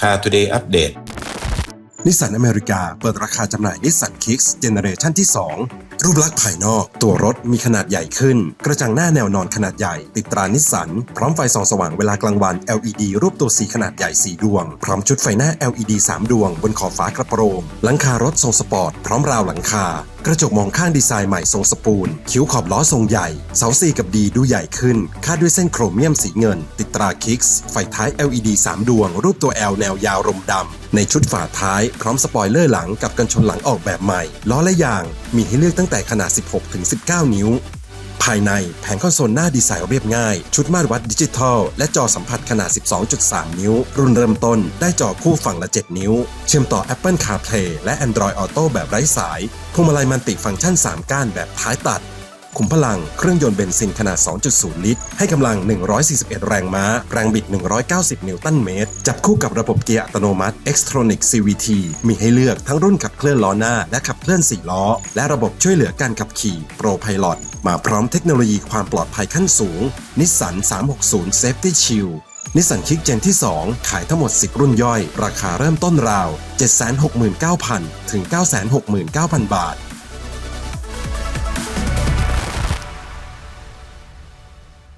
พา Today อัปเดตนิสสันอเมริกาเปิดราคาจำหน่ายนิสสันคิกส์เจเนเรชันที่ 2 รูปลักษณ์ภายนอก ตัวรถมีขนาดใหญ่ขึ้น กระจังหน้าแนวนอนขนาดใหญ่ ติดตรานิสสัน พร้อมไฟส่องสว่างเวลากลางวัน LED รูปตัวสีขนาดใหญ่ 4 ดวง พร้อมชุดไฟหน้า LED 3 ดวง บนขอบฝากระโปรง หลังคารถทรงสปอร์ต พร้อมราวหลังคากระจกมองข้างดีไซน์ใหม่ทรงสปูล คิ้วขอบล้อทรงใหญ่ เสา C กับดีดูใหญ่ขึ้น คาดด้วยเส้นโครเมียมสีเงิน ติดตราคิกส์ไฟท้าย LED 3 ดวง รูปตัว L แนวยาวรมดำ ในชุดฝาท้ายพร้อมสปอยเลอร์หลังกับกันชนหลังออกแบบใหม่ ล้อและยาง มีให้เลือกตั้งแต่ขนาด 16ถึง19 นิ้วายในแผงคอนโซลหน้าดีไซน์เรียบง่าย ชุดมาตรวัดดิจิทัล และจอสัมผัสขนาด 12.3 นิ้ว รุ่นเริ่มต้นได้จอคู่ฝั่งละ 7 นิ้ว เชื่อมต่อ Apple CarPlay และ Android Auto แบบไร้สายพวงมาลัยมันติฟังก์ชัน 3 ก้านแบบท้ายตัด ขุมพลังเครื่องยนต์เบนซินขนาด 2.0 ลิตร ให้กำลัง 141 แรงม้า แรงบิด 190 นิวตันเมตร จับคู่กับระบบเกียร์อัตโนมัติ Xtronic CVT มีให้เลือกทั้งรุ่นขับเคลื่อนล้อหน้า และขับเคลื่อน 4 ล้อ และระบบช่วยเหลือการขับขี่ Pro Pilot มาพร้อมเทคโนโลยีความปลอดภัยขั้นสูง Nissan 360 Safety Shield นิสสันคิกเจนที่ 2 ขายทั้งหมด 10 รุ่นย่อย ราคาเริ่มต้นราว 769,000 ถึง 969,000 บาท